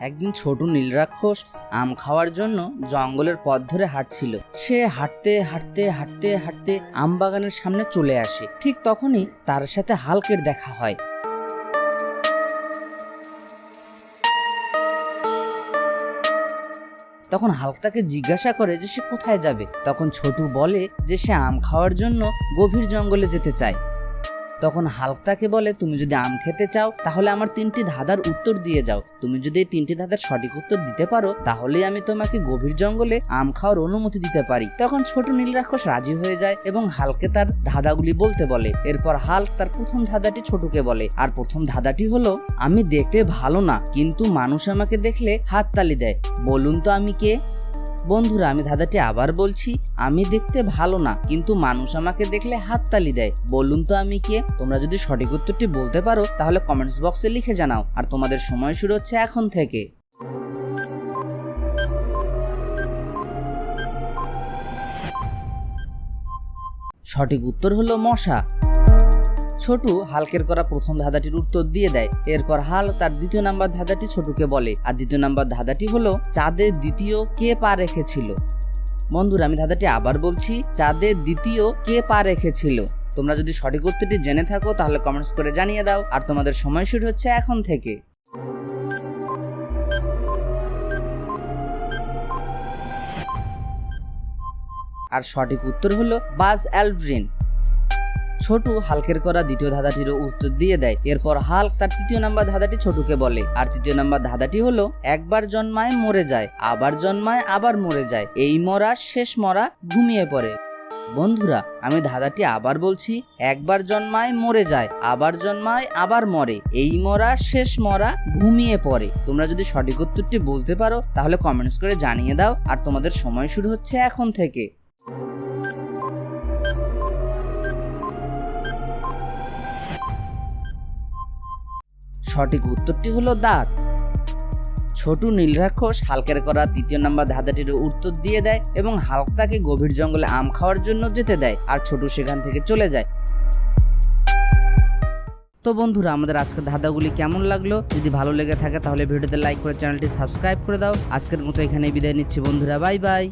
একদিন ছোট নীল রাক্ষস আম খাওয়ার জন্য জঙ্গলের পথ ধরে হাঁটছিল। সে হাঁটতে হাঁটতে হাঁটতে হাঁটতে আম বাগানের সামনে চলে আসে। ঠিক তখনই তার সাথে হালকের দেখা হয়। তখন হালক তাকে জিজ্ঞাসা করে যে সে কোথায় যাবে? তখন ছোটু বলে যে সে আম খাওয়ার জন্য গভীর জঙ্গলে যেতে চায়। তখন হালক তাকে বলে, তুমি যদি আম খেতে চাও, তাহলে আমার তিনটি ধাঁধার উত্তর দিয়ে যাও। তুমি যদি এই তিনটি ধাঁধার সঠিক উত্তর দিতে পারো, তাহলেই আমি তোমাকে গভীর জঙ্গলে আম খাওয়ার অনুমতি দিতে পারি। তখন ছোট নীল রাক্ষস রাজি হয়ে যায় এবং হালকে তার ধাঁধাগুলি বলতে বলে। এরপর হালক তার প্রথম ধাঁধাটি ছোটকে বলে, আর প্রথম ধাঁধাটি হলো, আমি দেখতে ভালো না, কিন্তু মানুষ আমাকে দেখলে হাততালি দেয়। বলুন তো আমি কে? বন্ধুরা, আমি ধাঁধাটি আবার বলছি, আমি দেখতে ভালো না, কিন্তু মানুষ আমাকে দেখলে হাততালি দেয়। বলুন তো আমি কে? তোমরা যদি সঠিক উত্তরটি বলতে পারো, তাহলে কমেন্টস বক্সে লিখে জানাও। আর তোমাদের সময় শুরু হচ্ছে এখন থেকে। সঠিক উত্তর হলো মশা। ছোটু হালকের করা প্রথম ধাঁধাটির উত্তর দিয়ে দেয়। এরপর হাল তার দ্বিতীয় নাম্বার ধাঁধাটি ছোটুকে বলে। আর দ্বিতীয় নাম্বার ধাঁধাটি হলো চাঁদের দ্বিতীয় কে পা রেখেছিল। বন্ধুরা, আমি ধাঁধাটি আবার বলছি চাঁদের দ্বিতীয় কে পা রেখেছিল। তোমরা যদি সঠিক উত্তরটি জেনে থাকো, তাহলে কমেন্টস করে জানিয়ে দাও। আর তোমাদের সময় শুরু হচ্ছে এখন থেকে। আর সঠিক উত্তর হলো বাজ অ্যালড্রিন। ছোটু হালকের করা দ্বিতীয় ধাঁধাটির উত্তর দিয়ে দেয়। এরপর হাল্ক তার তৃতীয় নাম্বার ধাঁধাটি ছোটুকে বলে। আর তৃতীয় নাম্বার ধাঁধাটি হলো, একবার জন্মায় মরে যায়, আবার জন্মায় আবার মরে যায়। এই মরা শেষ মরা ঘুমিয়ে পড়ে। বন্ধুরা, আমি ধাঁধাটি আবার বলছি, একবার জন্মায় মরে যায়, আবার জন্মায় আবার মরে। এই মরা শেষ মরা ঘুমিয়ে পড়ে। তোমরা যদি সঠিক উত্তরটি বলতে পারো, তাহলে কমেন্টস করে জানিয়ে দাও। আর তোমাদের সময় শুরু হচ্ছে এখন থেকে। সঠিক উত্তরটি হলো দাঁত। ছোট নীল রাক্ষস হালকের করা তৃতীয় নাম্বার ধাঁধাটির উত্তর দিয়ে দেয় এবং হালক তাকে গভীর জঙ্গলে আম খাওয়ার জন্য যেতে দেয় আর ছোট সেখান থেকে চলে যায়। তো বন্ধুরা, আমাদের আজকের ধাঁধাগুলি কেমন লাগল? যদি ভালো লেগে থাকে তাহলে ভিডিওতে লাইক করে চ্যানেলটি সাবস্ক্রাইব করে দাও। আজকের মতো এখানে বিদায় নিচ্ছি বন্ধুরা, বাই বাই।